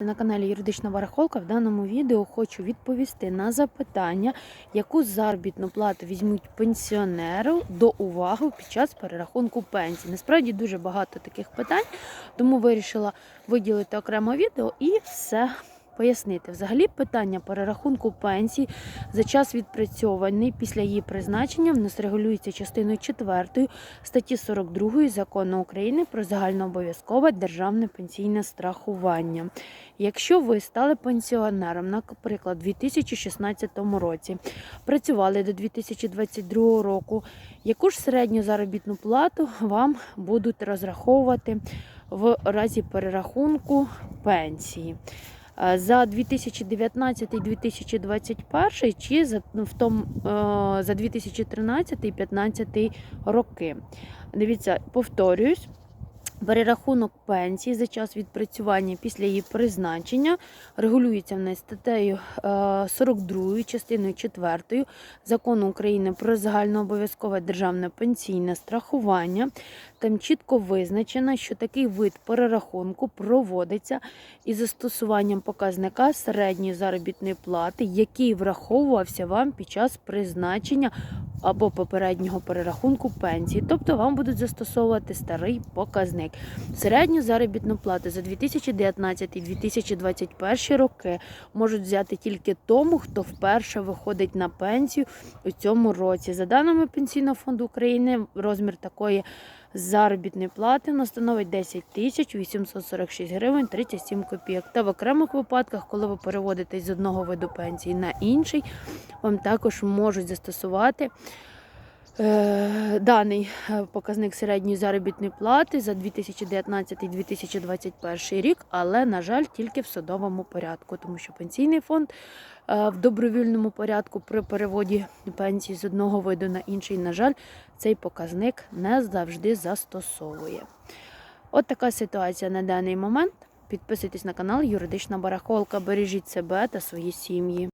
На каналі Юридична Барахолка в даному відео хочу відповісти на запитання, яку заробітну плату візьмуть пенсіонеру до уваги під час перерахунку пенсії. Насправді дуже багато таких питань, тому вирішила виділити окремо відео і все пояснити. Взагалі, питання перерахунку пенсії за час відпрацьований після її призначення в нас регулюється частиною 4 статті 42 закону України про загальнообов'язкове державне пенсійне страхування. Якщо ви стали пенсіонером, наприклад, у 2016 році, працювали до 2022 року, яку ж середню заробітну плату вам будуть розраховувати в разі перерахунку пенсії? Е, За 2019-2021 чи за, ну, в том, е, за 2013-2015 роки. Дивіться, повторююсь, Перерахунок пенсії за час відпрацювання після її призначення регулюється в нас статтею е, 42 частиною 4 закону України про загальнообов'язкове державне пенсійне страхування. Там чітко визначено, що такий вид перерахунку проводиться із застосуванням показника середньої заробітної плати, який враховувався вам під час призначення або попереднього перерахунку пенсії. Тобто вам будуть застосовувати старий показник. Середню заробітну плату за 2019-2021 роки можуть взяти тільки тому, хто вперше виходить на пенсію у цьому році. За даними Пенсійного фонду України, розмір такої заробітної плати вона становить 10 тисяч 846 гривень 37 копійок. Та в окремих випадках, коли ви переводитесь з одного виду пенсії на інший, вам також можуть застосувати даний е, показник середньої заробітної плати за 2019-2021 рік, але, на жаль, тільки в судовому порядку, тому що пенсійний фонд е, в добровільному порядку при переводі пенсії з одного виду на інший, на жаль, цей показник не завжди застосовує. От така ситуація на даний момент. Підписуйтесь на канал Юридична Барахолка. Бережіть себе та свої сім'ї.